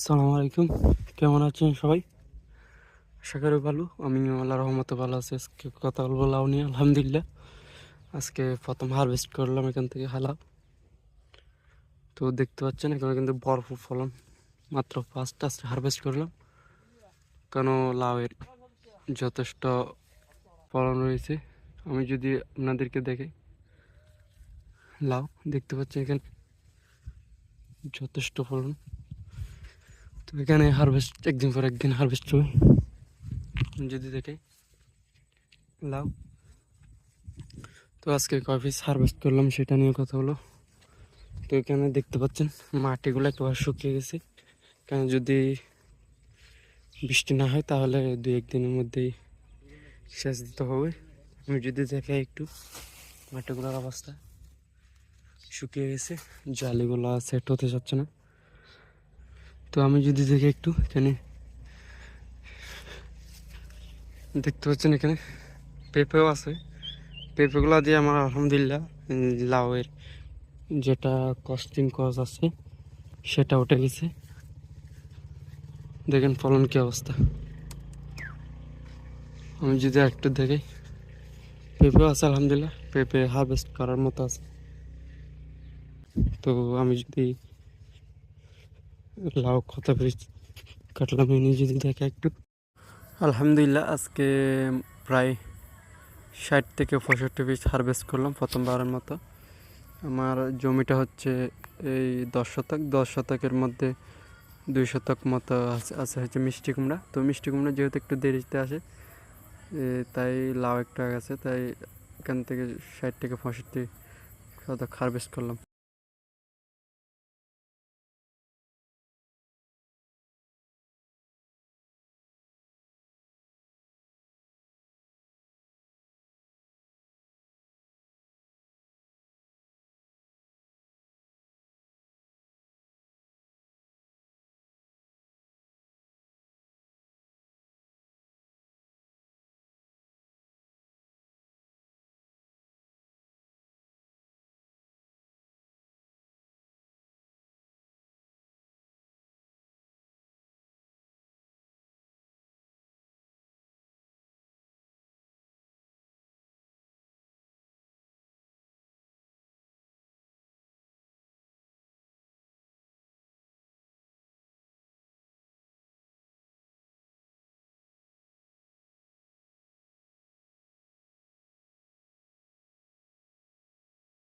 সালাম আলাইকুম। কেমন আছেন সবাই? আশা করি ভালো। আমি আল্লাহ রহমতে ভালো আছি। আজকে কথা বলব লাউ নিয়ে, আলহামদুলিল্লাহ। আজকে প্রথম হারভেস্ট করলাম এখান থেকে হালা তো দেখতে পাচ্ছেন, এখানে কিন্তু বরফ ফলন। মাত্র ফার্স্ট আজকে হারভেস্ট করলাম। কেন লাউয়ের যথেষ্ট ফলন রয়েছে? আমি যদি আপনাদেরকে দেখে, লাউ দেখতে পাচ্ছেন এখানে যথেষ্ট ফলন। তো এখানে হারভেস্ট একদিন পর একদিন হারভেস্ট হবে। যদি দেখে লাউ তো আজকে কফিস হারভেস্ট করলাম, সেটা নিয়ে কথা হলো। তো এখানে দেখতে পাচ্ছেন, মাটিগুলো একেবারে শুকিয়ে গেছে। কারণ যদি বৃষ্টি না হয়, তাহলে দু একদিনের মধ্যেই সেচ দিতে হবে। আমি যদি দেখে একটু, মাটিগুলোর অবস্থা। শুকিয়ে গেছে, জালিগুলো সেট হতে চাচ্ছে না। তো আমি যদি দেখি একটু, এখানে। দেখতে পাচ্ছেন এখানে? পেঁপেও আছে। পেঁপেগুলো দিয়ে আমার আলহামদুলিল্লাহ লাউয়ের যেটা কস্টিং কজ আছে, সেটা উঠে গেছে। দেখেন ফলন কি অবস্থা। আমি যদি একটু দেখি, পেঁপেও আছে আলহামদুলিল্লাহ, পেঁপে হারভেস্ট করার মতো আছে। তো আমি যদি লাউ কত পিস কাটলাম এনে যদি দেখে একটু। আলহামদুলিল্লাহ, আজকে প্রায় ষাট থেকে পঁয়ষট্টি পিস হারভেস্ট করলাম প্রথমবারের মতো। আমার জমিটা হচ্ছে এই দশ শতক, দশ শতকের মধ্যে দুই শতক মতো আছে আছে হচ্ছে মিষ্টি কুমড়া। তো মিষ্টি কুমড়া যেহেতু একটু দেরিতে আসে তাই লাউ একটু গেছে তাই এখান থেকে ষাট থেকে পঁয়ষট্টি শতক হারভেস্ট করলাম।